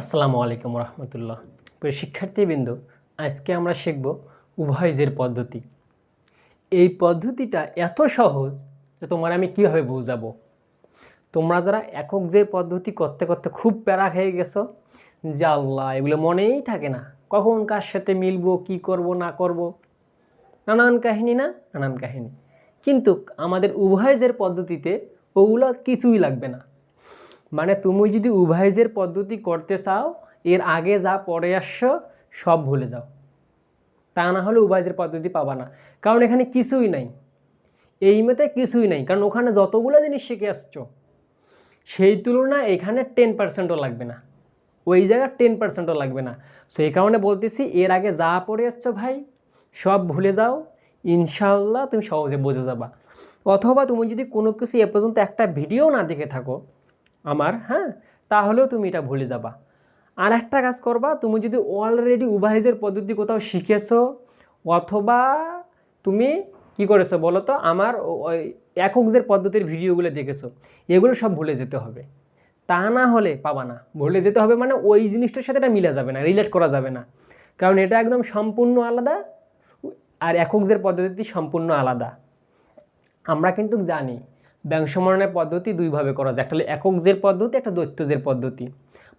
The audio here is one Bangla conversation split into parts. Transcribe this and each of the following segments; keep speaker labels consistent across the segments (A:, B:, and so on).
A: আসসালামু আলাইকুম রহমতুল্লাহ। প্রিয় শিক্ষার্থীবৃন্দ, আজকে আমরা শিখব উভয়জের পদ্ধতি। এই পদ্ধতিটা এত সহজ যে তোমার আমি কীভাবে বোঝাবো? তোমরা যারা একক যে পদ্ধতি করতে করতে খুব প্যারা হয়ে গেছো, যে আল্লাহ, এগুলো মনেই থাকে না। কখন কার সাথে মিলবো, কি করব, না করব? নানান কাহিনী না, নানান কাহিনী। কিন্তু আমাদের উভয়জের পদ্ধতিতে ওগুলো কিছুই লাগবে না। মানে তুমি যদি উভয়জের পদ্ধতি করতে চাও, এর আগে যা পরে আসছো, সব ভুলে যাও। তা না হলে উভয়জের পদ্ধতি পাবা না। কারণ এখানে কিছুই নাই। এই মেতে কিছুই নাই। কারণ ওখানে যতগুলো জিনিস শিখে আসছো, সেই তুলনায় এখানে টেন পার্সেন্টও লাগবে না। ওই জায়গায় টেন পার্সেন্টও লাগবে না। সো এই কারণে বলতেছি, এর আগে যা পড়ে আসছো ভাই, সব ভুলে যাও। ইনশাল্লাহ তুমি সহজে বুঝে যাবা। অথবা তুমি যদি কোনো কিছু এ পর্যন্ত একটা ভিডিও না দেখে থাকো আমার হ্যাঁ? তাহলেও তুমি এটা ভুলে যাবা। আর একটা কাজ করবা, তুমি যদি অলরেডি উভাইজের পদ্ধতি কোথাও শিখেছো, অথবা তুমি কি করেছ বলো তো আমার এককজের পদ্ধতির ভিডিওগুলো দেখেছ, এগুলো সব ভুলে যেতে হবে। তা না হলে পাবা না। ভুলে যেতে হবে মানে ওই জিনিসটার সাথে এটা মিলা যাবে না রিলেট করা যাবে না। কারণ এটা একদম সম্পূর্ণ আলাদা, আর এককজের পদ্ধতি সম্পূর্ণ আলাদা। আমরা কিন্তু জানি ব্যাংসমরণের পদ্ধতি দুইভাবে করা যায়। একটা হলো এককজের পদ্ধতি, একটা দৈত্যজের পদ্ধতি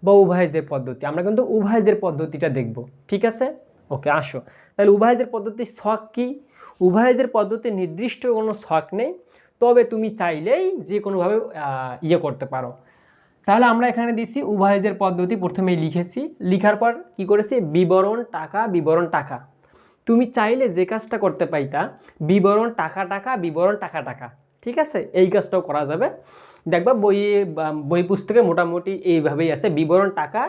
A: বা উভয়জের পদ্ধতি। আমরা কিন্তু উভয়জের পদ্ধতিটা দেখব, ঠিক আছে? ওকে, আসো। তাহলে উভয়জের পদ্ধতির শখ কি? উভয়জের পদ্ধতি নির্দিষ্ট কোনো শখ নেই, তবে তুমি চাইলেই যে কোনোভাবে ইয়ে করতে পারো। তাহলে আমরা এখানে দিছি উভয়জের পদ্ধতি, প্রথমেই লিখেছি। লিখার পর কি করেছি? বিবরণ টাকা বিবরণ টাকা। তুমি চাইলে যে কাজটা করতে পাইতা, বিবরণ টাকা টাকা, বিবরণ টাকা টাকা। ঠিক আছে? এই কাজটাও করা যাবে। দেখবা বইয়ে বই পুস্তকে মোটামুটি এইভাবেই আছে। বিবরণ টাকা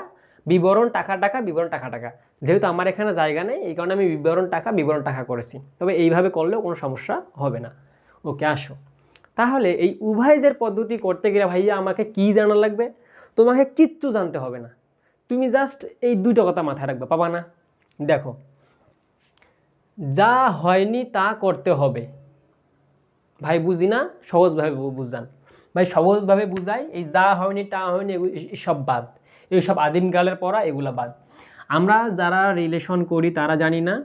A: বিবরণ টাকা টাকা, বিবরণ টাকা টাকা। যেহেতু আমার এখানে জায়গা নেই, এই কারণে আমি বিবরণ টাকা বিবরণ টাকা করেছি। তবে এইভাবে করলেও কোনো সমস্যা হবে না। ওকে, আসো। তাহলে এই উভয়জের পদ্ধতি করতে গেলে ভাইয়া আমাকে কি জানা লাগবে? তোমাকে কিচ্ছু জানতে হবে না। তুমি জাস্ট এই দুটো কথা মাথায় রাখবে, পাবা না? দেখো। যা হয়নি তা করতে হবে। ভাই বুঝি না, সহজভাবে বুঝান। ভাই সহজভাবে বুঝাই, এই যা হয়নি, তা হয়নি, এগু- এই- সব বাদ। এইসব আদিমকালের পড়া, এগুলা বাদ। আমরা যারা রিলেশন করি, তারা জানি না,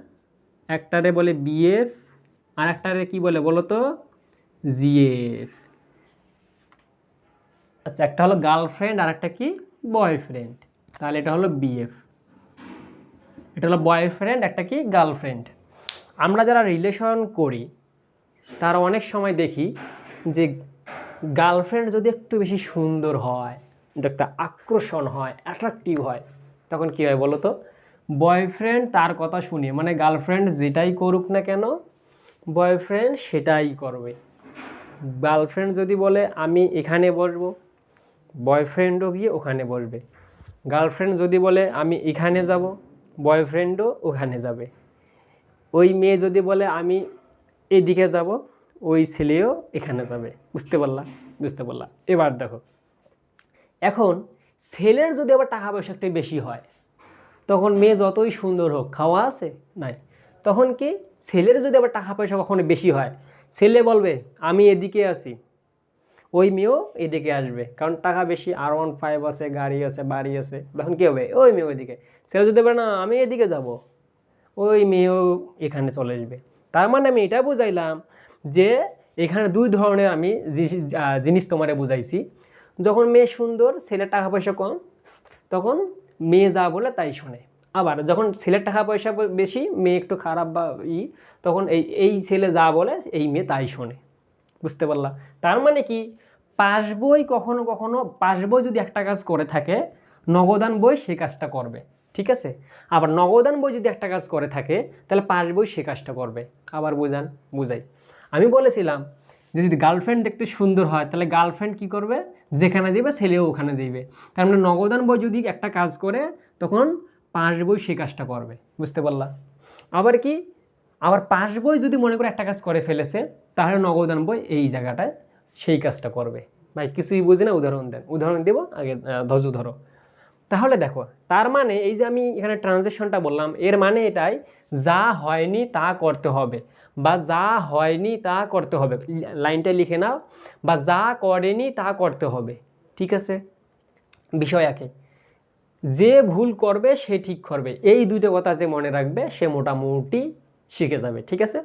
A: একটারে বলে বিএফ আর একটারে কি বলে বলো তো? জিএফ। আচ্ছা একটা হলো গার্লফ্রেন্ড আর একটা কি? বয়ফ্রেন্ড তাহলে এটা হলো বিএফ। এটা হলো বয়ফ্রেন্ড একটা কি? গার্লফ্রেন্ড আমরা যারা রিলেশন করি তারা অনেক সময় দেখি যে গার্লফ্রেন্ড যদি একটু বেশি সুন্দর হয় দেখতে আকর্ষণ হয় অ্যাট্রাকটিভ হয়, তখন কী হয় বলো তো বয়ফ্রেন্ড তার কথা শুনে মানে গার্লফ্রেন্ড যেটাই করুক না কেন বয়ফ্রেন্ড সেটাই করবে। গার্লফ্রেন্ড যদি বলে, আমি এখানে বসবো বয়ফ্রেন্ডও গিয়ে ওখানে বসবে। গার্লফ্রেন্ড যদি বলে, আমি এখানে যাব বয়ফ্রেন্ডও ওখানে যাবে। ওই মেয়ে যদি বলে, আমি এদিকে যাব, ওই ছেলেও এখানে যাবে। বুঝতে পারলা? বুঝতে পারলা? এবার দেখো। এখন ছেলের যদি আবার টাকা পয়সা একটু বেশি হয়, তখন মেয়ে যতই সুন্দর হোক, খাওয়া আছে? নাই। তখন কি ছেলের যদি আবার টাকা পয়সা কখনো বেশি হয়, ছেলে বলবে, আমি এদিকে আছি। ওই মেয়েও এদিকে আসবে। কারণ টাকা বেশি আর ওয়ান ফাইভ আছে, গাড়ি আছে, বাড়ি আছে। তখন কী হবে? ওই মেয়ে ওইদিকে। ছেলে যদি বলে, না, আমি এদিকে যাব। ওই মেয়েও এখানে চলে আসবে। তার মানে আমি এটা বুঝাইলাম যে এখানে দুই ধরনের আমি জিনিস তোমারে বুঝাইছি। যখন মেয়ে সুন্দর, ছেলের টাকা পয়সা কম, তখন মেয়ে যা বলে তাই শোনে। আবার যখন ছেলের টাকা পয়সা বেশি, মেয়ে একটু খারাপ বা ই, তখন এই এই ছেলে যা বলে, এই মেয়ে তাই শোনে। বুঝতে পারলাম তার মানে কি? পাস বই কখনো কখনো, পাস বই যদি একটা কাজ করে থাকে, নগদান বই সে কাজটা করবে। ঠিক আছে? আবার নগদান বই যদি একটা কাজ করে থাকে, তাহলে পাস বই সে কাজটা করবে। আবার বুঝান, বুঝাই। আমি বলেছিলাম যে যদি গার্লফ্রেন্ড দেখতে সুন্দর হয়, তাহলে গার্লফ্রেন্ড কি করবে? যেখানে যাবে ছেলেও ওখানে যাইবে। তার মানে নগদান বই যদি একটা কাজ করে, তখন পাস বই সে কাজটা করবে। বুঝতে পারলা? আবার কি? আবার পাস বই যদি মনে করে একটা কাজ করে ফেলেছে, তাহলে নগদান বই এই জায়গাটায় সেই কাজটা করবে। ভাই, কিছুই বুঝি না, উদাহরণ দেন। উদাহরণ দেবো, আগে ধৈর্য ধরো। তাহলে দেখো, তার মানে এই যে আমি এখানে ট্রানজেকশনটা বললাম, এর মানে এটাই যা হয়নি তা করতে হবে বা যা হয়নি তা করতে হবে। লাইনটা লিখে নাও, বা যা করেনি তা করতে হবে, ঠিক আছে? বিষয় একই যে ভুল করবে সে ঠিক করবে। এই দুটো কথা যে মনে রাখবে সে মোটামুটি শিখে যাবে, ঠিক আছে?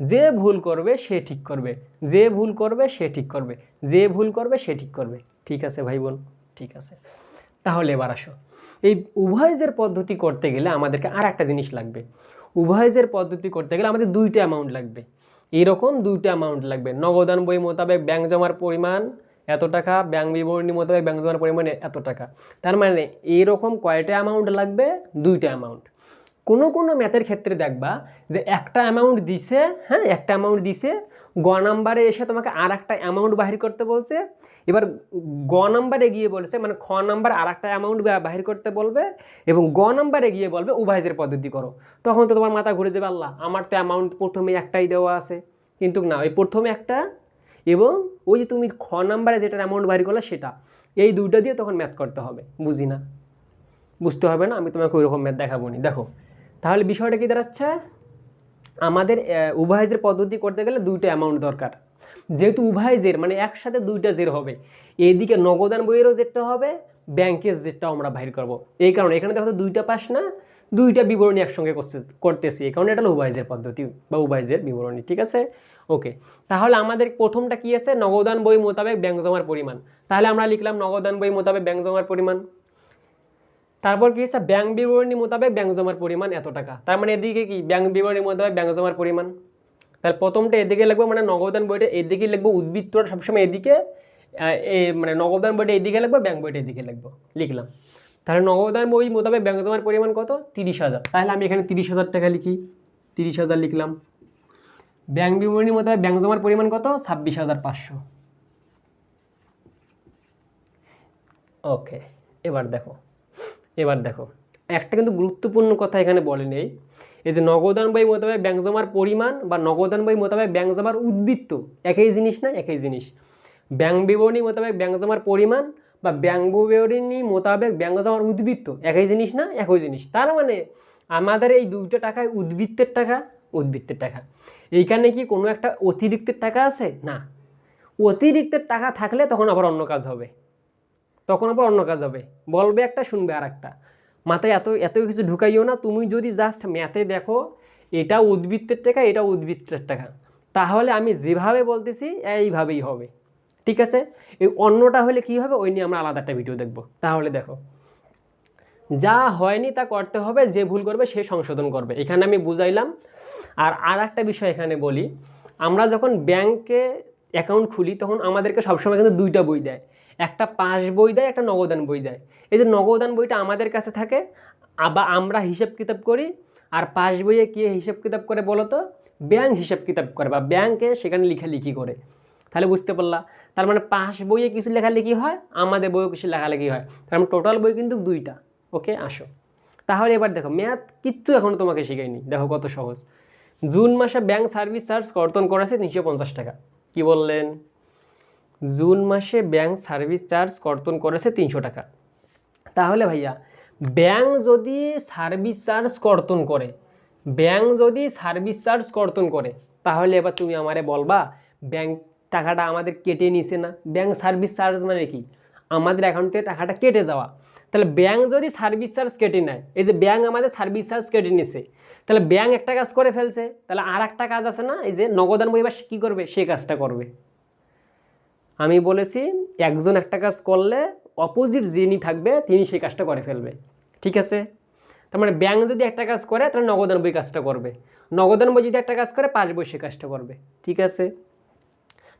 A: যে ভুল করবে সে ঠিক করবে। যে ভুল করবে সে ঠিক করবে। যে ভুল করবে সে ঠিক করবে, ঠিক আছে ভাই বোন? ঠিক আছে। তাহলে এবার আসো। এই উভয়জের পদ্ধতি করতে গেলে আমাদেরকে আর একটা জিনিস লাগবে। উভয়জের পদ্ধতি করতে গেলে আমাদের দুইটা অ্যামাউন্ট লাগবে। এইরকম দুইটা অ্যামাউন্ট লাগবে। নগদান বই মোতাবেক ব্যাংক জমার পরিমাণ এত টাকা ব্যাংক বিবরণী মোতাবেক ব্যাংক জমার পরিমাণ এত টাকা। তার মানে এইরকম কয়টা অ্যামাউন্ট লাগবে? দুইটা অ্যামাউন্ট কোনো কোনো ম্যাথের ক্ষেত্রে দেখবা যে একটা অ্যামাউন্ট দিছে হ্যাঁ একটা অ্যামাউন্ট দিছে গ নাম্বারে এসে তোমাকে আর একটা অ্যামাউন্ট বাহির করতে বলছে। এবার গ নাম্বারে গিয়ে বলছে মানে খ নাম্বার আর একটা অ্যামাউন্ট বাহির করতে বলবে এবং গ নাম্বারে গিয়ে বলবে উভয়ের পদ্ধতি করো। তখন তো তোমার মাথা ঘুরে যাবে, আল্লাহ, আমার তো অ্যামাউন্ট প্রথমে একটাই দেওয়া আছে। কিন্তু না, ওই প্রথমে একটা এবং ওই যে তুমি খ নাম্বারে যেটার অ্যামাউন্ট বাহির করলে সেটা। এই দুইটা দিয়ে তখন ম্যাথ করতে হবে, বুঝি না? বুঝতে হবে না? আমি তোমাকে ওইরকম ম্যাথ দেখাবো নি। দেখো, তাহলে বিষয়টা কি দাঁড়াচ্ছে? আমাদের উভয়জের পদ্ধতি করতে গেলে দুইটা অ্যামাউন্ট দরকার। যেহেতু উভয়জের মানে একসাথে দুইটা জের হবে। এইদিকে নগদান বইয়েরও জেরটা হবে, ব্যাংকের জেরটাও আমরা বাহির করব। এই কারণে এখানে দেখো দুইটা পাস না, দুইটা বিবরণী একসঙ্গে করতে করতেছি। এই কারণে এটা হলো উভয়জের পদ্ধতি বা উভয়জের বিবরণী, ঠিক আছে? ওকে তাহলে আমাদের প্রথমটা কি আছে? নগদান বই মোতাবেক ব্যাংক জমার পরিমাণ। তাহলে আমরা লিখলাম নগদান বই মোতাবেক ব্যাংক জমার পরিমাণ। তারপর কি হচ্ছে ব্যাংক বিবরণী মোতাবেক ব্যাংক জমার পরিমাণ এত টাকা। তার মানে এদিকে কি? ব্যাংক বিবরণী মোতাবেক ব্যাংক জমার পরিমাণ। তাহলে প্রথমটা এদিকে লিখব মানে নগদান বইটা এদিকে লিখব উদ্বৃত্তটা সবসময় এদিকে মানে নগদান বইটা এদিকে লিখব ব্যাংক বইটা এদিকে লিখব। লিখলাম। তাহলে নগদান বই মোতাবেক ব্যাংক জমার পরিমাণ কত? তিরিশ হাজার। তাহলে আমি এখানে তিরিশ হাজার টাকা লিখি। তিরিশ হাজার লিখলাম। ব্যাংক বিবরণী মোতাবেক ব্যাংক জমার পরিমাণ কত? ছাব্বিশ হাজার পাঁচশো। ওকে এবার দেখো। এবার দেখো, একটা কিন্তু গুরুত্বপূর্ণ কথা এখানে বলে নেই। এই যে নগদান বই মোতাবেক ব্যাংক জমার পরিমাণ বা নগদান বই মোতাবেক ব্যাংক জমার উদ্বৃত্ত, একই জিনিস না, একই জিনিস। ব্যাংক বিবরণী মোতাবেক ব্যাংক জমার পরিমাণ বা ব্যাংক বিবরণী মোতাবেক ব্যাংক জমার উদ্বৃত্ত, একই জিনিস না, একই জিনিস। তার মানে আমাদের এই দুইটা টাকায় উদ্বৃত্তের টাকা উদ্বৃত্তের টাকা। এইখানে কি কোনো একটা অতিরিক্তের টাকা আছে? না। অতিরিক্তের টাকা থাকলে তখন আবার অন্য কাজ হবে। তখন আবার অন্য কাজ হবে। বলবে একটা, শুনবে আর একটা মাথায় এত এত কিছু ঢুকাইও না, তুমি যদি জাস্ট ম্যাথে দেখো, এটা উদ্বৃত্তের টাকা, এটা উদ্বৃত্তের টাকা। তাহলে আমি যেভাবে বলতেছি, এইভাবেই হবে। ঠিক আছে? এই অন্যটা হলে কি হবে? ওই নিয়ে আমরা আলাদা একটা ভিডিও দেখব। তাহলে দেখো। যা হয়নি তা করতে হবে, যে ভুল করবে, সে সংশোধন করবে। এখানে আমি বুঝাইলাম। আর আর একটা বিষয় এখানে বলি। আমরা যখন ব্যাংকে অ্যাকাউন্ট খুলি, তখন আমাদেরকে সবসময় কিন্তু দুইটা বই দেয়। একটা পাস বই দেয়, একটা নগদান বই দেয়। এই যে নগদান বইটা আমাদের কাছে থাকে, আবার আমরা হিসাব কিতাব করি, আর পাস বইয়ে কে হিসাব কিতাব করে বলো তো? ব্যাংক হিসাব কিতাব করে, বা ব্যাংকে সেখানে লেখালেখি করে। তাহলে বুঝতে পারলা? তার মানে পাস বইয়ে কিছু লেখালেখি হয়, আমাদের বইয়ে কিছু লেখালেখি হয়। তার মানে টোটাল বই কিন্তু দুইটা। ওকে আসো। তাহলে এবার দেখো, ম্যাথ কিচ্ছু এখনও তোমাকে শেখায়নি। দেখো কত সহজ। জুন মাসে ব্যাংক সার্ভিস চার্জ কর্তন করেছে তিনশো পঞ্চাশ টাকা। কি বললেন? জুন মাসে ব্যাংক সার্ভিস চার্জ কর্তন করেছে তিনশো টাকা। তাহলে ভাইয়া, ব্যাংক যদি সার্ভিস চার্জ কর্তন করে, ব্যাংক যদি সার্ভিস চার্জ কর্তন করে, তাহলে এবার তুমি আমারে বলবা, ব্যাংক টাকাটা আমাদের কেটে নিছে না। ব্যাংক সার্ভিস চার্জ মানে কি? আমাদের অ্যাকাউন্ট থেকে টাকাটা কেটে যাওয়া। তাহলে ব্যাংক যদি সার্ভিস চার্জ কেটে নেয়, এই যে ব্যাংক আমাদের সার্ভিস চার্জ কেটে নিছে, তাহলে ব্যাংক একটা কাজ করে ফেলছে। তাহলে আর একটা কাজ আছে না, এই যে নগদান বই এবার কী করবে? সে কাজটা করবে। আমি বলেছি, একজন একটা কাজ করলে অপোজিট যিনি থাকবে, তিনি সেই কাজটা করে ফেলবে। ঠিক আছে? তার মানে ব্যাংক যদি একটা কাজ করে, তাহলে নগদান বই কাজটা করবে। নগদান বই যদি একটা কাজ করে, পাঁচ বই কাজটা করবে। ঠিক আছে?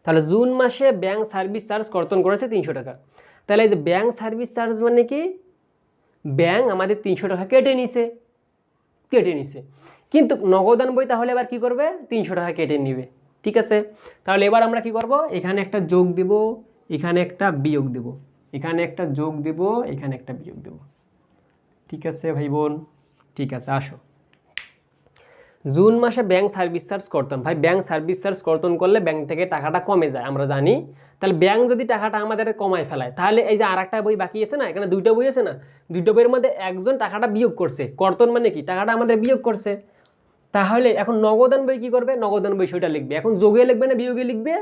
A: তাহলে জুন মাসে ব্যাংক সার্ভিস চার্জ কর্তন করেছে তিনশো টাকা। তাহলে এই যে ব্যাংক সার্ভিস চার্জ মানে কি? ব্যাংক আমাদের তিনশো টাকা কেটে নিছে। কেটে নিছে। কিন্তু নগদান বই তাহলে আবার কি করবে? তিনশো টাকা কেটে নিবে। ঠিক আছে? তাহলে এবার আমরা কি করব? এখানে একটা যোগ দেব, এখানে একটা বিয়োগ দেব। এখানে একটা যোগ দেব, এখানে একটা বিয়োগ দেব। ঠিক আছে ভাই বোন? ঠিক আছে, আসো। জুন মাসে ব্যাংক সার্ভিস চার্জ কর্তন। ভাই, ব্যাংক সার্ভিস চার্জ কর্তন করলে ব্যাংক থেকে টাকাটা কমে যায়, আমরা জানি। তাহলে ব্যাংক যদি টাকাটা আমাদের কমায় ফেলায়, তাহলে এই যে আর একটা বই বাকি আছে না, এখানে দুইটা বই আছে না? দুইটা বইয়ের মধ্যে একজন টাকাটা বিয়োগ করছে। কর্তন মানে কি? টাকাটা আমাদের বিয়োগ করছে। তাহলে এখন নগদান বই কি করবে? নগদান বই সেটা লিখবে। এখন যোগে লিখবে না বিয়োগে লিখবে?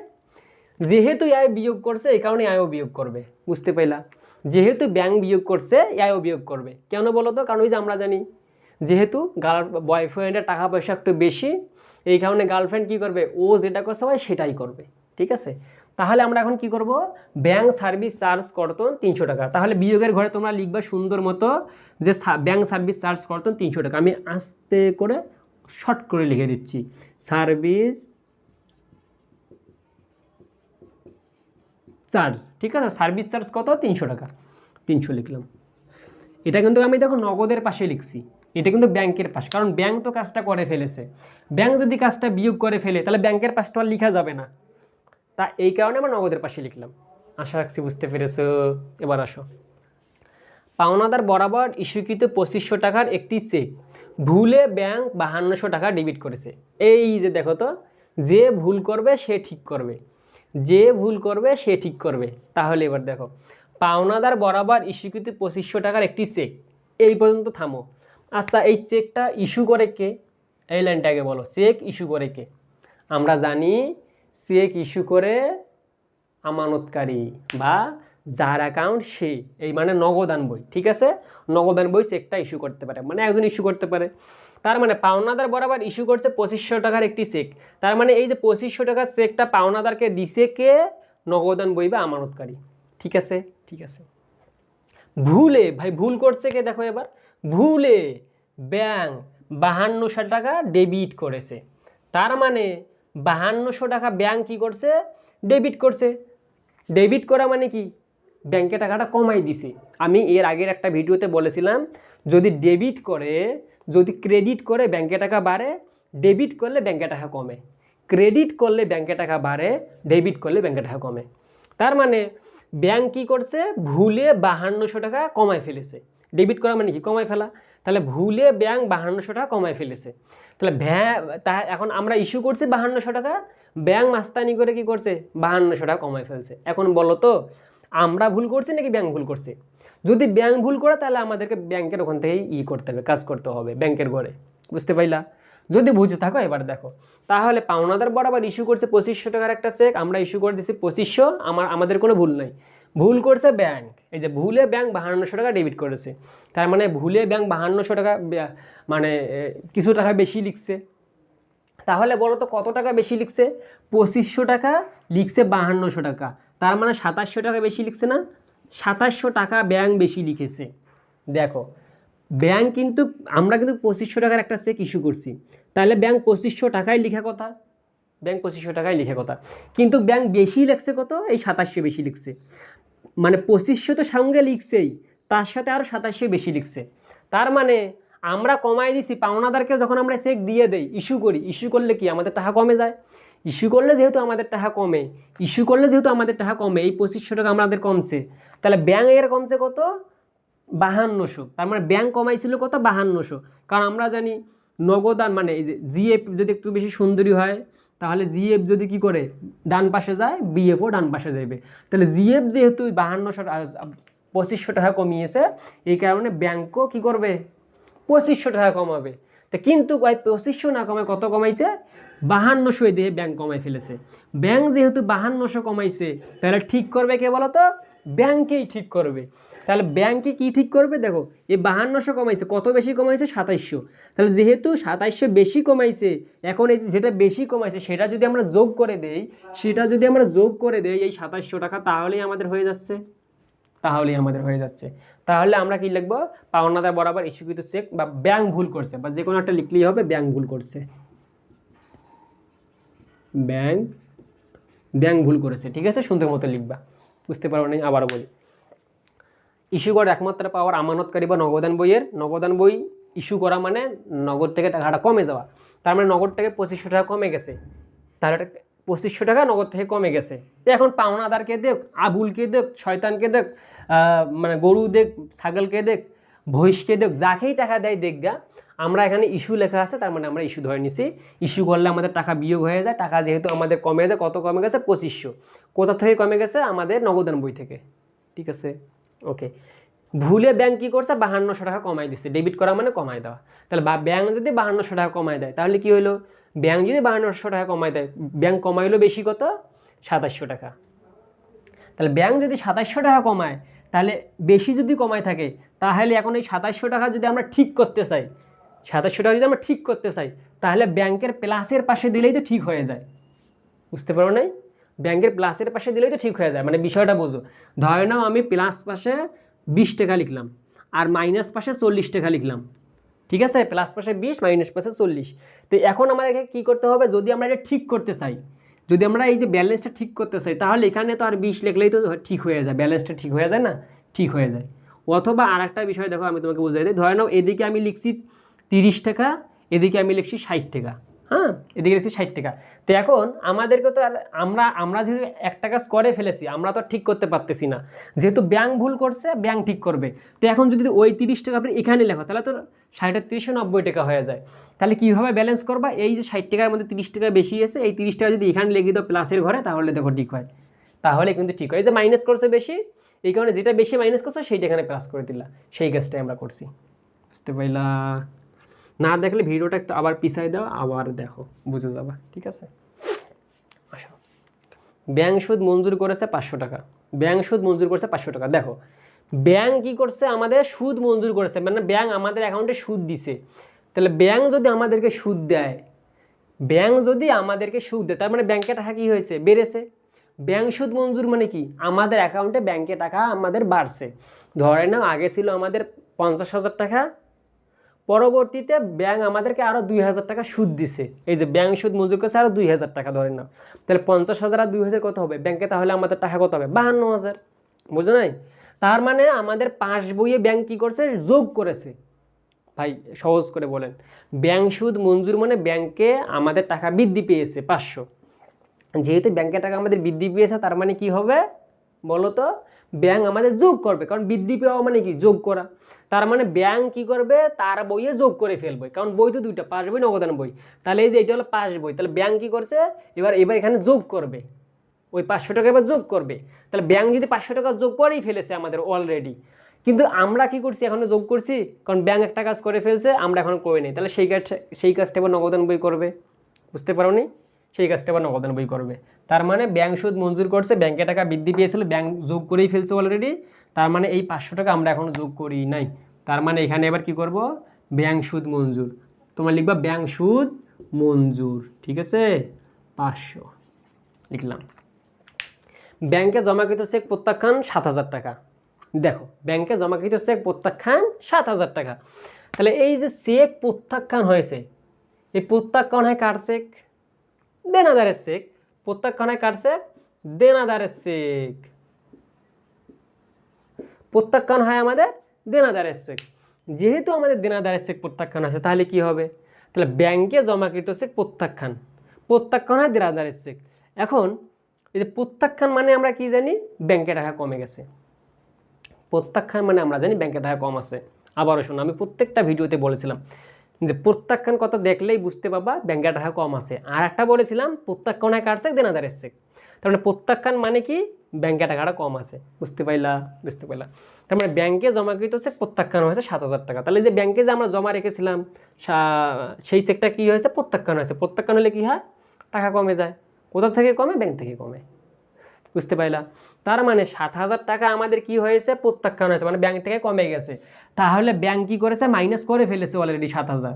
A: যেহেতু আয় বিয়োগ করছে, এই কারণে আয়ও বিয়োগ করবে। বুঝতে পাইলা? যেহেতু ব্যাংক বিয়োগ করছে এও বিয়োগ করবে। কেন বলো তো? কারণ ওই যে আমরা জানি, যেহেতু গার্ল বয়ফ্রেন্ডের টাকা পয়সা একটু বেশি, এই কারণে গার্লফ্রেন্ড কী করবে? ও যেটা করছে হয় সেটাই করবে। ঠিক আছে? তাহলে আমরা এখন কি করব? ব্যাংক সার্ভিস চার্জ করতন তিনশো টাকা। তাহলে বিয়োগের ঘরে তোমরা লিখবা সুন্দর মতো যে ব্যাংক সার্ভিস চার্জ করতন তিনশো টাকা। আমি আস্তে করে শর্ট করে লিখে দিচ্ছি সার্ভিস চার্জ, ঠিক আছে? সার্ভিস চার্জ কত? তিনশো টাকা। তিনশো লিখলাম। এটা কিন্তু আমি দেখো নগদের পাশে লিখছি। এটা কিন্তু ব্যাংকের পাশ, কারণ ব্যাংক তো কাজটা করে ফেলেছে। ব্যাংক যদি কাজটা বিয়োগ করে ফেলে, তাহলে ব্যাংকের পাশটা আর লেখা যাবে না। তা এই কারণে আমরা নগদের পাশে লিখলাম। আশা রাখছি বুঝতে পেরেছ। এবার আসো। পাওনাদার বরাবর ইস্যুকৃত পঁচিশশো টাকার একটি চেক ভুলে ব্যাংক বাহান্নশো টাকা ডেবিট করেছে। এই যে দেখো তো, যে ভুল করবে, সে ঠিক করবে। যে ভুল করবে, সে ঠিক করবে। তাহলে এবার দেখো, পাওনাদার বরাবর ইস্যুকৃত পঁচিশশো টাকার একটি চেক এই পর্যন্ত থামো। আচ্ছা এই চেকটা ইস্যু করে কে? এই লাইনটাকে বলো চেক ইস্যু করে কে? আমরা জানি চেক ইস্যু করে আমানতকারী বা যার অ্যাকাউন্ট সে এই মানে নগদান বই, ঠিক আছে? নগদান বই চেকটা ইস্যু করতে পারে মানে একজন ইস্যু করতে পারে। তার মানে পাওনাদার বরাবর ইস্যু করছে পঁচিশশো টাকার একটি চেক তার মানে এই যে পঁচিশশো টাকার চেকটা পাওনাদারকে দিছে কে? নগদান বই বা আমানতকারী। ঠিক আছে? ঠিক আছে। ভুলে, ভাই ভুল করছে কে দেখো এবার? ভুলে ব্যাংক বাহান্নশো টাকা ডেবিট করেছে। তার মানে বাহান্নশো টাকা ব্যাংক কী করছে? ডেবিট করছে। ডেবিট করা মানে কি? ব্যাংকে টাকাটা কমাই দিছে। আমি এর আগের একটা ভিডিওতে বলেছিলাম, যদি ডেবিট করে, যদি ক্রেডিট করে ব্যাংকে টাকা বাড়ে ডেবিট করলে ব্যাংকে টাকা কমে। ক্রেডিট করলে ব্যাংকে টাকা বাড়ে ডেবিট করলে ব্যাংকে টাকা কমে। তার মানে ব্যাংক কী করছে? ভুলে বাহান্নশো টাকা কমায় ফেলেছে। ডেবিট করা মানে কি? কমায় ফেলা। তাহলে ভুলে ব্যাংক বাহান্নশো টাকা কমায় ফেলেছে। তাহলে ভ্যা তা এখন আমরা ইস্যু করছি বাহান্নশো টাকা ব্যাংক মাস্তানি করে কি করছে? বাহান্নশো টাকা কমায় ফেলছে। এখন বলো তো আমরা ভুল করছি নাকি ব্যাংক ভুল করছে? যদি ব্যাংক ভুল করে, তাহলে আমাদেরকে ব্যাংকের ওখান থেকেই ই করতে হবে, কাজ করতে হবে, ব্যাংকের ঘরে। বুঝতে পাইলা? যদি বুঝে থাকো, এবার দেখো। তাহলে পাওনাদার বরাবর ইস্যু করছে পঁচিশশো টাকার একটা চেক আমরা ইস্যু করে দিচ্ছি পঁচিশশো, আমার, আমাদের কোনো ভুল নাই। ভুল করছে ব্যাংক এই যে ভুলে ব্যাংক বাহান্নশো টাকা ডেবিট করেছে। তার মানে ভুলে ব্যাংক বাহান্নশো টাকা মানে কিছু টাকা বেশি লিখছে। তাহলে বলো তো কত টাকা বেশি লিখছে? পঁচিশশো টাকা, লিখছে বাহান্নশো টাকা। তার মানে সাতাশশো টাকা বেশি লিখছে না? সাতাশশো টাকা ব্যাংক বেশি লিখেছে। দেখো ব্যাংক কিন্তু, আমরা কিন্তু পঁচিশশো টাকার একটা চেক ইস্যু করছি। তাহলে ব্যাংক পঁচিশশো টাকায় লিখা কথা। ব্যাংক পঁচিশশো টাকায় লিখে কথা। কিন্তু ব্যাংক বেশি লিখছে কত? এই সাতাশশো বেশি লিখছে। মানে পঁচিশশো তো সঙ্গে লিখছেই, তার সাথে আরও সাতাশশো বেশি লিখছে। তার মানে আমরা কমাই দিছি পাওনাদারকে যখন আমরা চেক দিয়ে দেই ইস্যু করি ইস্যু করলে কি? আমাদের টাকা কমে যায়। ইস্যু করলে যেহেতু আমাদের টাকা কমে ইস্যু করলে যেহেতু আমাদের টাকা কমে, এই পঁচিশশো টাকা আমাদের কমছে। তাহলে ব্যাংক এর কমছে কত? বাহান্নশো। তার মানে ব্যাঙ্ক কমাইছিল কত? বাহান্নশো। কারণ আমরা জানি নগদান মানে এই যে জিএফ যদি একটু বেশি সুন্দরী হয়, তাহলে জিএফ যদি কি করে? ডান পাশে যায় বিএফও ডান পাশে যাবে তাহলে জিএফ যেহেতু বাহান্নশো পঁচিশশো টাকা কমিয়েছে, এই কারণে ব্যাংকও কি করবে? পঁচিশশো টাকা কমাবে। তা কিন্তু ওই পঁচিশশো না কমায় কত কমাইছে? বাহান্নশো দিয়ে ব্যাংক কমাই ফেলেছে। ব্যাংক যেহেতু বাহান্নশো কমাইছে, তাহলে ঠিক করবে কে বলো তো ব্যাংকেই ঠিক করবে। তাহলে ব্যাংকে কি ঠিক করবে? দেখো এই বাহান্নশো কমাইছে, কত বেশি কমাইছে? সাতাইশশো। তাহলে যেহেতু সাতাইশশো বেশি কমাইছে, এখন এই যেটা বেশি কমাইছে, সেটা যদি আমরা যোগ করে দেই, সেটা যদি আমরা যোগ করে দেই এই সাতাইশশো টাকা, তাহলেই আমাদের হয়ে যাচ্ছে। তাহলেই আমাদের হয়ে যাচ্ছে। তাহলে আমরা কি লিখব? পাওনাদার বরাবর ইস্যুকৃত চেক বা ব্যাংক ভুল করছে, বা যে কোনো একটা লিখলেই হবে ব্যাংক ভুল করছে। ব্যাংক ব্যাংক ভুল করেছে, ঠিক আছে? সুন্দর মতো লিখবা। বুঝতে পারো না আবারও বলি। ইস্যু করার একমাত্র পাওয়ার আমানতকারী বা নগদান বইয়ের। নগদান বই ইস্যু করা মানে নগদ থেকে টাকাটা কমে যাওয়া। তার মানে নগদ থেকে পঁচিশশো টাকা কমে গেছে। তাহলে এটা পঁচিশশো টাকা নগদ থেকে কমে গেছে। তো এখন পাওনাদারকে দেখ, আবুলকে দেখ, শয়তানকে দেখ মানে গরু দেখ, ছাগলকে দেখ ভৈষকে দেখ, যাকেই টাকা দেয় দেখগা আমরা এখানে ইস্যু লেখা আছে, তার মানে আমরা ইস্যু ধরে নিছি। ইস্যু করলে আমাদের টাকা বিয়োগ হয়ে যায়, টাকা যেহেতু আমাদের কমে যায়, কত কমে গেছে? পঁচিশশো। কোথা থেকে কমে গেছে? আমাদের নগদান বই থেকে। ঠিক আছে? ওকে ভুলে ব্যাংক কী করছে? বাহান্নশো টাকা কমাই দিচ্ছে ডেবিট করা মানে কমাই দেওয়া। তাহলে বা ব্যাংক যদি বাহান্নশো টাকা কমাই দেয়, তাহলে কি হলো ব্যাংক যদি বাহান্নশো টাকা কমাই দেয় ব্যাংক কমাইলো বেশি কত? সাতাশশো টাকা। তাহলে ব্যাংক যদি সাতাশশো টাকা কমায়, তাহলে বেশি যদি কমায় থাকে, তাহলে এখন এই সাতাশশো টাকা যদি আমরা ঠিক করতে চাই সাতাশশো টাকা যদি আমরা ঠিক করতে চাই, তাহলে ব্যাংকের প্লাসের পাশে দিলেই তো ঠিক হয়ে যায়। বুঝতে পারো নাই? ব্যাংকের প্লাসের পাশে দিলেই তো ঠিক হয়ে যায়। মানে বিষয়টা বোঝো। ধরে নাও আমি প্লাস পাশে বিশ টাকা লিখলাম, আর মাইনাস পাশে চল্লিশ টাকা লিখলাম। ঠিক আছে? প্লাস পাশে বিশ, মাইনাস পাশে চল্লিশ। তো এখন আমাদেরকে কী করতে হবে? যদি আমরা এটা ঠিক করতে চাই, যদি আমরা এই যে ব্যালেন্সটা ঠিক করতে চাই, তাহলে এখানে তো আর বিশ লিখলেই তো ঠিক হয়ে যায়। ব্যালেন্সটা ঠিক হয়ে যায় না? ঠিক হয়ে যায়। অথবা আর একটা বিষয় দেখো, আমি তোমাকে বুঝাই দিই। ধরে নাও এদিকে আমি লিখছি তিরিশ টাকা, এদিকে আমি লিখছি ষাট টাকা। হ্যাঁ এদিকে লিখছি ষাট টাকা। তো এখন আমাদেরকে তো আর আমরা আমরা যেহেতু একটা কাজ করে ফেলেছি, আমরা তো ঠিক করতে পারতেছি না। যেহেতু ব্যাংক ভুল করছে ব্যাংক ঠিক করবে। তো এখন যদি ওই তিরিশ টাকা আপনি এখানে লেখো, তাহলে তো ষাট আর তিরিশে নব্বই টাকা হয়ে যায়। তাহলে কীভাবে ব্যালেন্স করবা? এই যে ষাট টাকার মধ্যে তিরিশ টাকা বেশি এসে এই তিরিশ টাকা যদি এখানে লেগে দাও প্লাসের ঘরে, তাহলে দেখো ঠিক হয়। তাহলে কিন্তু ঠিক হয়। এই যে মাইনাস করছে বেশি, এই কারণে যেটা বেশি মাইনাস করছে, সেইটা এখানে প্লাস করে দিলা। সেই কাজটাই আমরা করছি। বুঝতে পারলা না দেখলে ভিডিওটা একটু আবার পিছাই দাও, আবার দেখো, বুঝে যাবা, ঠিক আছে? ব্যাংক সুদ মঞ্জুর করেছে পাঁচশো টাকা। ব্যাংক সুদ মঞ্জুর করেছে পাঁচশো টাকা। দেখো, ব্যাংক কি করছে? আমাদের সুদ মঞ্জুর করেছে মানে ব্যাংক আমাদের অ্যাকাউন্টে সুদ দিছে। তাহলে ব্যাংক যদি আমাদেরকে সুদ দেয়, ব্যাংক যদি আমাদেরকে সুদ দেয়, তার মানে ব্যাংকে টাকা কী হয়েছে? বেড়েছে। ব্যাংক সুদ মঞ্জুর মানে কি? আমাদের অ্যাকাউন্টে ব্যাংকে টাকা আমাদের বাড়ছে। ধরে নাও, আগে ছিল আমাদের পঞ্চাশ হাজার টাকা পরবর্তীতে ব্যাংক আমাদেরকে আরও দুই হাজার টাকা সুদ দিছে। এই যে ব্যাংক সুদ মঞ্জুর করেছে আরও দুই হাজার টাকা ধরে নাও। তাহলে পঞ্চাশ হাজার আর দুই হাজার কত হবে? ব্যাংকে তাহলে আমাদের টাকা কত হবে? বাহান্ন হাজার। বুঝো নাই? তার মানে আমাদের পাশ বইয়ে ব্যাংক কী করছে? যোগ করেছে। ভাই, সহজ করে বলেন। ব্যাংক সুদ মঞ্জুর মানে ব্যাংকে আমাদের টাকা বৃদ্ধি পেয়েছে পাঁচশো। যেহেতু ব্যাংকের টাকা আমাদের বৃদ্ধি পেয়েছে, তার মানে কি হবে? বলো তো ব্যাংক আমাদের যোগ করবে। কারণ বৃদ্ধি পাওয়া মানে কি? যোগ করা। তার মানে ব্যাংক কি করবে? তার বইয়ে যোগ করে ফেলবে। কারণ বই তো দুইটা পাঁচ বই, নগদান বই। তাহলে এই যে এটা হলো পাঁচ বই। তাহলে ব্যাংক কি করছে? এবার এবার এখানে যোগ করবে। ওই পাঁচশো টাকা এবার যোগ করবে। তাহলে ব্যাংক যদি পাঁচশো টাকা যোগ করেই ফেলেছে আমাদের অলরেডি কিন্তু আমরা কি করছি? এখনও যোগ করছি? কারণ ব্যাংক একটা কাজ করে ফেলছে, আমরা এখন করে নিই। তাহলে সেই কাজটা সেই কাজটা এবার নগদান বই করবে। বুঝতে পারো নি সেই কাজটা আবার নগদান বই করবে। তার মানে ব্যাংক সুদ মঞ্জুর করছে ব্যাংকে টাকা বৃদ্ধি পেয়েছিল ব্যাংক যোগ করেই ফেলছে অলরেডি তার মানে এই পাঁচশো টাকা আমরা এখনও যোগ করি নাই। তার মানে এখানে এবার কি করব? ব্যাংক সুদ মঞ্জুর। তোমার লিখবা ব্যাংক সুদ মঞ্জুর, ঠিক আছে? পাঁচশো, লিখলাম। ব্যাংকে জমাকৃত চেক প্রত্যাখ্যান সাত হাজার টাকা। দেখো ব্যাংকে জমাকৃত চেক প্রত্যাখ্যান সাত হাজার টাকা। তাহলে এই যে চেক প্রত্যাখ্যান হয়েছে, এই প্রত্যাখ্যান হয় কার চেক? দেনাদারের চেক। প্রত্যাখ্যান কাটছে দেনাদারের চেক প্রত্যাখ্যান হয় আমাদের দেনাদারের চেক যেহেতু আমাদের দেনাদারের চেক প্রত্যাখ্যান আছে, তাহলে কি হবে? তাহলে ব্যাংকে জমাকৃত চেক প্রত্যাখ্যান। প্রত্যাখ্যান হয় দেনাদারের চেক এখন এই যে প্রত্যাখ্যান মানে আমরা কি জানি? ব্যাংকে টাকা কমে গেছে। প্রত্যাখ্যান মানে আমরা জানি ব্যাংকে টাকা কম আছে। আবারও শোনো, আমি প্রত্যেকটা ভিডিওতে বলেছিলাম যে প্রত্যাখ্যান কথা দেখলেই বুঝতে পারবা ব্যাংকে টাকা কম আছে। আর একটা বলেছিলাম, প্রত্যাখ্যান প্রত্যাখ্যানে কাটছে দেনাদারের চেক তার মানে প্রত্যাখ্যান মানে কি? ব্যাংকে টাকাটা কম আছে। বুঝতে পাইলা? বুঝতে পাইলা। তার মানে ব্যাংকে জমাকৃত চেক প্রত্যাখ্যান হয়েছে সাত হাজার টাকা। তাহলে যে ব্যাংকে যে আমরা জমা রেখেছিলাম সেই চেকটা কি হয়েছে? প্রত্যাখ্যান হয়েছে। প্রত্যাখ্যান হলে কি হয়? টাকা কমে যায়। কোথা থেকে কমে? ব্যাংক থেকে কমে। বুঝতে পাইলা। তার মানে সাত হাজার টাকা আমাদের কি হয়েছে? প্রত্যাখ্যান হয়েছে মানে ব্যাংক থেকে কমে গেছে। তাহলে ব্যাংক কি করেছে? মাইনাস করে ফেলেছে অলরেডি সাত হাজার।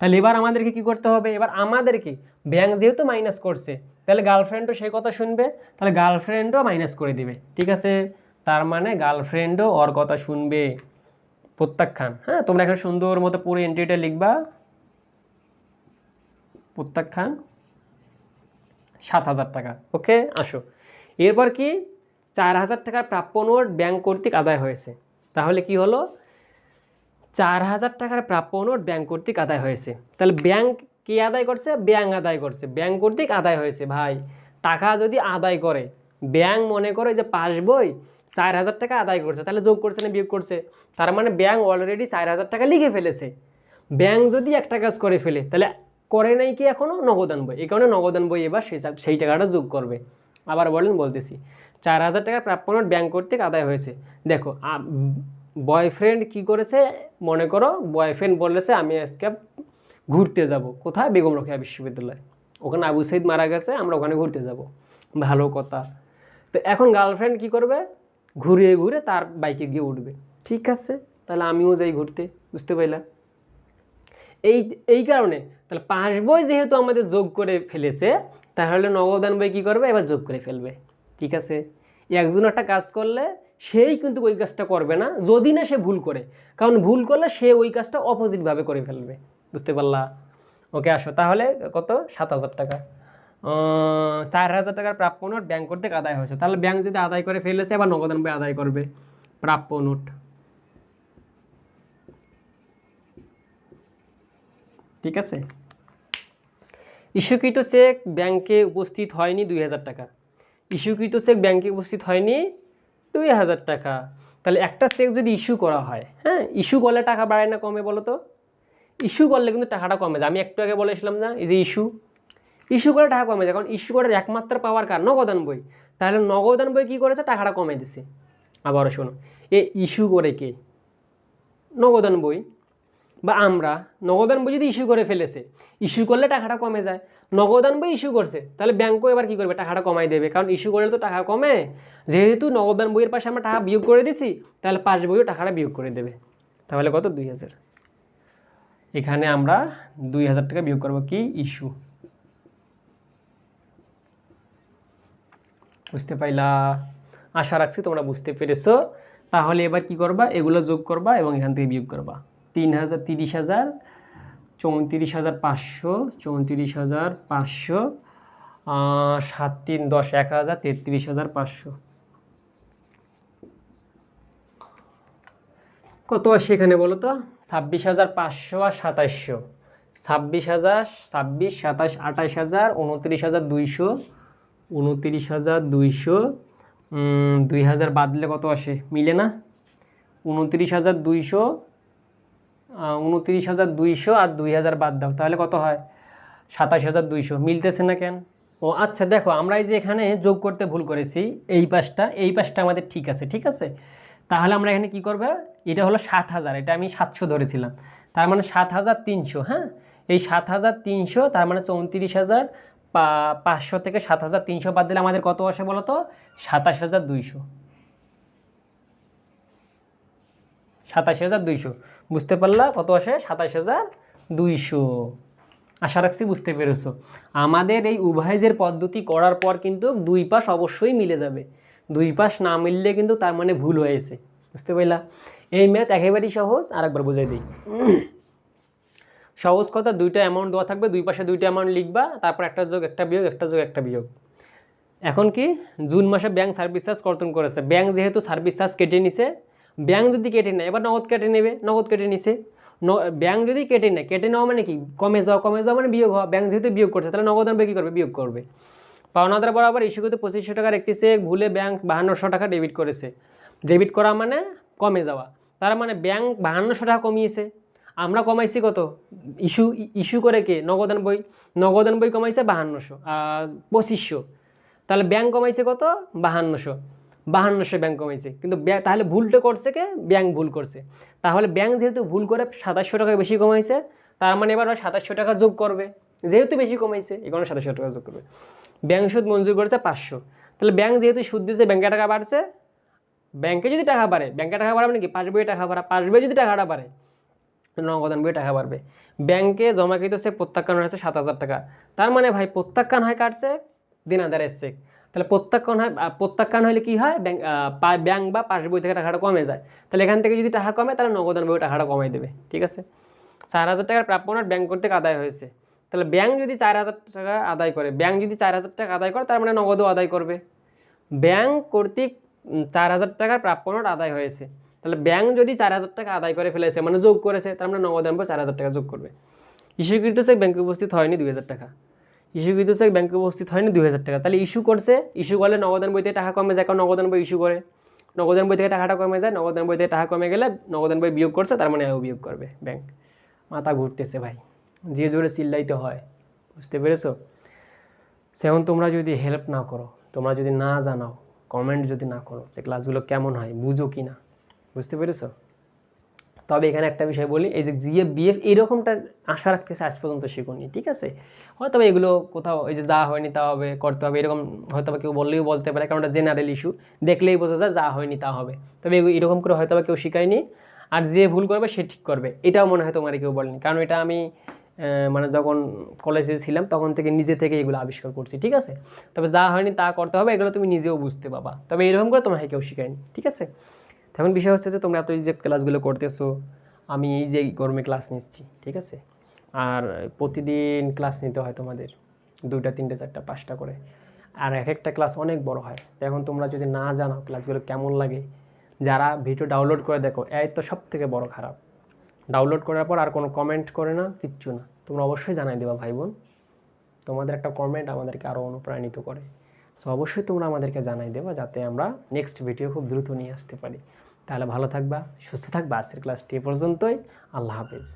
A: তাহলে এবার আমাদেরকে কি করতে হবে? এবার আমাদেরকে ব্যাংক যেহেতু মাইনাস করছে, তাহলে গার্লফ্রেন্ডও সেই কথা শুনবে। তাহলে গার্লফ্রেন্ডও মাইনাস করে দিবে, ঠিক আছে? তার মানে গার্লফ্রেন্ডও ওর কথা শুনবে। প্রত্যাখ্যান হ্যাঁ? তোমরা এখানে সুন্দর মতো পুরো এন্ট্রিটা লিখবা। প্রত্যাখ্যান সাত হাজার টাকা ওকে আসো। এরপর কি চার হাজার টাকার প্রাপ্য নোট ব্যাংক কর্তৃক আদায় হয়েছে। তাহলে কি হলো? চার হাজার টাকার প্রাপ্য নোট ব্যাংক কর্তৃক আদায় হয়েছে। তাহলে ব্যাংক কে আদায় করছে? ব্যাংক আদায় করছে। ব্যাংক কর্তৃক আদায় হয়েছে ভাই। টাকা যদি আদায় করে, ব্যাংক মনে করে যে পাস বই চার হাজার টাকা আদায় করছে, তাহলে যোগ করছে না বিয়োগ করছে? তার মানে ব্যাংক অলরেডি চার হাজার টাকা লিখে ফেলেছে। ব্যাংক যদি একটা কাজ করে ফেলে, তাহলে করে নাই কি এখনও নগদান বই। এই কারণে নগদান বই এবার সেই সেই টাকাটা যোগ করবে। আবার বলেন, বলতেছি, চার হাজার টাকার প্রাপ্য ব্যাংক কর্তৃক আদায় হয়েছে। দেখো বয়ফ্রেন্ড কি করেছে? মনে করো বয়ফ্রেন্ড বলেছে, আমি আজকে ঘুরতে যাব। কোথায়? বেগম রোকেয়া বিশ্ববিদ্যালয়। ওখানে আবু সাইদ মারা গেছে, আমরা ওখানে ঘুরতে যাব। ভালো কথা। তো এখন গার্লফ্রেন্ড কি করবে? ঘুরে ঘুরে তার বাইকে গিয়ে উঠবে। ঠিক আছে, তাহলে আমিও যাই ঘুরতে, বুঝতে পারলাম এই এই কারণে, তাহলে পাঁচ বই যেহেতু আমাদের যোগ করে ফেলেছে তাহলে নগদান বই কী করবে? এবার যোগ করে ফেলবে। ঠিক আছে? একজন একটা কাজ করলে সেই কিন্তু ওই কাজটা করবে না, যদি না সে ভুল করে। কারণ ভুল করলে সে ওই কাজটা অপোজিটভাবে করে ফেলবে। বুঝতে পারলা? ওকে, আসো। তাহলে কত? সাত হাজার টাকা। চার হাজার টাকার প্রাপ্য নোট ব্যাংক করতে আদায় হয়েছে। তাহলে ব্যাংক যদি আদায় করে ফেলেছে, আবার নগদান বই আদায় করবে। প্রাপ্য নোট। ঠিক আছে? ইস্যুকৃত চেক ব্যাংকে উপস্থিত হয়নি দুই হাজার টাকা। ইস্যুকৃত চেক ব্যাংকে উপস্থিত হয়নি দুই হাজার টাকা। তাহলে একটা চেক যদি ইস্যু করা হয় হ্যাঁ ইস্যু করলে টাকা বাড়ায় না কমে বলো তো? ইস্যু করলে কিন্তু টাকাটা কমে যায়। আমি একটু আগে বলেছিলাম না, এই যে ইস্যু। ইস্যু করে টাকা কমে যায়, কারণ ইস্যু করার একমাত্র পাওয়ার কার? নগদান বই। তাহলে নগদান বই কী করেছে? টাকাটা কমে দিছে। আবারও শোনো এ ইস্যু করে কে? নগদান বই। বা আমরা নগদান বই যদি ইস্যু করে ফেলেছে ইস্যু করলে টাকাটা কমে যায়। নগদান বই ইস্যু করছে, তাহলে ব্যাংকও এবার কী করবে? টাকাটা কমাই দেবে। কারণ ইস্যু করলে তো টাকা কমে। যেহেতু নগদান বইয়ের পাশে আমরা টাকা বিয়োগ করে দিছি, তাহলে পাঁচ বইও টাকাটা বিয়োগ করে দেবে। তাহলে কত? দুই হাজার। এখানে আমরা দুই হাজার টাকা বিয়োগ করব কি? ইস্যু বুঝতে পাইলা? আশা রাখছি তোমরা বুঝতে পেরেছ। তাহলে এবার কি করবা? এগুলো যোগ করবা এবং এখান থেকে বিয়োগ করবা। তিন হাজার তিরিশ হাজার চৌত্রিশ হাজার পাঁচশো চৌত্রিশ হাজার পাঁচশো সাত তিন দশ এক হাজার তেত্রিশ হাজার পাঁচশো। কত আসে এখানে বলো তো? ছাব্বিশ হাজার পাঁচশো আর সাতাশশো ছাব্বিশ হাজার ছাব্বিশ সাতাশ আঠাশ হাজার উনত্রিশ হাজার দুইশো উনত্রিশ হাজার দুইশো দুই হাজার বাদ দিলে কত আসে? মিলে না? উনত্রিশ হাজার দুইশো উনত্রিশ হাজার দুইশো আর দুই হাজার বাদ দাও, তাহলে কত হয়? সাতাশ হাজার দুইশো। মিলতেছে না কেন? ও আচ্ছা দেখো, আমরা এই যে এখানে যোগ করতে ভুল করেছি, এই পাশটা এই পাশটা আমাদের ঠিক আছে ঠিক আছে? তাহলে আমরা এখানে কি করবে? এটা হলো সাত হাজার, এটা আমি সাতশো ধরেছিলাম। তার মানে সাত হাজার তিনশো হ্যাঁ? এই সাত হাজার তিনশো, তার মানে চৌত্রিশ হাজার পাঁচশো থেকে সাত হাজার তিনশো বাদ দিলে আমাদের কত আসে বলো তো? সাতাশ হাজার দুইশো। সাতাশ হাজার দুইশো। বুঝতে পারলা? কত আসে? সাতাশ হাজার দুইশো। আশা রাখছি বুঝতে পেরেছ। আমাদের এই উভয়জের পদ্ধতি করার পর কিন্তু দুই পাশ অবশ্যই মিলে যাবে। দুই পাশ না মিললে কিন্তু তার মানে ভুল হয়েছে। বুঝতে পারলা? এই ম্যাথ একেবারেই সহজ। আর একবার বুঝাই দিই। সহজ কথা, দুইটা অ্যামাউন্ট দেওয়া থাকবে, দুই পাশে দুইটা অ্যামাউন্ট লিখবা, তারপর একটা যোগ, একটা বিয়োগ, একটা যোগ, একটা বিয়োগ। এখন কি? জুন মাসে ব্যাংক সার্ভিস চার্জ কর্তন করেছে। ব্যাংক যেহেতু সার্ভিস চার্জ কেটে নিছে ব্যাংক যদি কেটে নেয়, এবার নগদ কেটে নেবে, নগদ কেটে নিছে। ব্যাংক যদি কেটে নেয়, কেটে নেওয়া মানে কি? কমে যাওয়া কমে যাওয়া মানে বিয়োগ হওয়া। ব্যাংক যেহেতু বিয়োগ করছে, তাহলে নগদ আনবে, কী করবে? বিয়োগ করবে। পাওনাদার বরাবর ইস্যু করতে পঁচিশশো টাকার একটি চেক ভুলে ব্যাংক বাহান্নশো টাকা ডেবিট করেছে। ডেবিট করা মানে কমে যাওয়া। তার মানে ব্যাংক বাহান্নশো টাকা কমিয়েছে। আমরা কমাইছি কত? ইস্যু ইস্যু করে কে? নগদান বই নগদান বই কমাইছে বাহান্নশো আর পঁচিশশো। তাহলে ব্যাংক কমাইছে কত? বাহান্নশো। বাহান্নশো ব্যাংক কমাইছে কিন্তু তাহলে ভুলটা করছে কে? ব্যাংক ভুল করছে। তাহলে ব্যাংক যেহেতু ভুল করে সাতাশশো টাকা বেশি কমাইছে, তার মানে এবার সাতাশশো টাকা যোগ করবে। যেহেতু বেশি কমাইছে এখানে সাতাশশো টাকা যোগ করবে। ব্যাংক সুদ মঞ্জুর করেছে পাঁচশো। তাহলে ব্যাংক যেহেতু সুদ দিয়েছে, ব্যাংকে টাকা বাড়ছে, ব্যাংকে যদি টাকা বাড়ে, ব্যাংকে টাকা বাড়াবে নাকি? পাঁচ বইয়ে টাকা বাড়া পাঁচ বইয়ে যদি টাকাটা বাড়ে নগদান বইয়ে টাকা বাড়বে। ব্যাংকে জমাকৃত চেক প্রত্যাখ্যান হয়েছে সাত হাজার টাকা। তার মানে ভাই, প্রত্যাখ্যান হয় কার চেক? দিনাদারের চেক। তাহলে প্রত্যাখ্যান হয় প্রত্যাখ্যান হলে কি হয়? ব্যাংক ব্যাংক বা পাস বই থেকে টাকাটা কমে যায়। তাহলে এখান থেকে যদি টাকা কমে, তাহলে নগদান বই টাকাটা কমাই দেবে, ঠিক আছে? চার হাজার টাকার প্রাপ্য নোট ব্যাংক করতে আদায় হয়েছে। তাহলে ব্যাংক যদি চার হাজার টাকা আদায় করে, ব্যাংক যদি চার হাজার টাকা আদায় করে, তার মানে নগদও আদায় করবে। ব্যাংক কর্তৃক চার হাজার টাকার প্রাপ্য নোট আদায় হয়েছে। তাহলে ব্যাংক যদি চার হাজার টাকা আদায় করে ফেলেছে মানে যোগ করেছে, তার মানে নগদ আনব চার হাজার টাকা যোগ করবে। ইস্যুকৃত চেক ব্যাংকে উপস্থিত হয়নি দুই হাজার টাকা। ইস্যুকৃত চেক ব্যাংকে উপস্থিত হয়নি দুই হাজার টাকা। তাহলে ইস্যু করছে ইস্যু করলে নগদান বই থেকে টাকা কমে যায়, কারণ নগদান বই ইস্যু করে। নগদান বই থেকে টাকাটা কমে যায়, নগদান বই থেকে টাকা কমে গেলে নগদান বই বিয়োগ করছে, তার মানে আরও বিয়োগ করবে ব্যাংক মাথা ঘুরতেছে ভাই, যে জোরে চিল্লাইতে হয়, বুঝতে পেরেছ? সেখন তোমরা যদি হেল্প না করো, তোমরা যদি না জানাও কমেন্ট যদি না করো, যে ক্লাসগুলো কেমন হয়, বুঝো কি না বুঝতে পেরেছ? তবে এখানে একটা বিষয় বলি, এই যে জিএফ, বিএফ এরকমটা আশা রাখতেছে আজ পর্যন্ত শিখুনি ঠিক আছে? হয়তো এগুলো কোথাও, এই যে যা হয়নি তা হবে, করতে হবে, এরকম হয়তো কেউ বললেও বলতে পারে, কারণ এটা জেনারেল ইস্যু দেখলেই বোঝা যায় যা হয়নি তা হবে। তবে এরকম করে হয়তো কেউ শিখায়নি আর যে ভুল করবে সে ঠিক করবে, এটাও মনে হয় তোমার কেউ বলেনি, কারণ এটা আমি মানে যখন কলেজে ছিলাম, তখন থেকে নিজে থেকে এগুলো আবিষ্কার করছি, ঠিক আছে? তবে যা হয়নি তা করতে হবে, এগুলো তুমি নিজেও বুঝতে পাবা, তবে এরকম করে তোমাকে কেউ শিখায়নি ঠিক আছে? এখন বিষয় হচ্ছে যে তোমরা এত এই যে ক্লাসগুলো করতেছো, আমি এই যে গরমে ক্লাস নিচ্ছি, ঠিক আছে? আর প্রতিদিন ক্লাস নিতে হয় তোমাদের দুইটা, তিনটে, চারটা, পাঁচটা করে। আর এক একটা ক্লাস অনেক বড় হয়। এখন তোমরা যদি না জানো ক্লাসগুলো কেমন লাগে, যারা ভিডিও ডাউনলোড করে দেখো এই তো সব থেকে বড় খারাপ। ডাউনলোড করার পর আর কোনো কমেন্ট করে না, কিচ্ছু না। তোমরা অবশ্যই জানাই দেবা, ভাই বোন। তোমাদের একটা কমেন্ট আমাদেরকে আরও অনুপ্রাণিত করে। সো অবশ্যই তোমরা আমাদেরকে জানাই দেবা, যাতে আমরা নেক্সট ভিডিও খুব দ্রুত নিয়ে আসতে পারি। তাহলে ভালো থাকবা সুস্থ থাকবা। আজকের ক্লাসটি পর্যন্তই। আল্লাহ হাফেজ।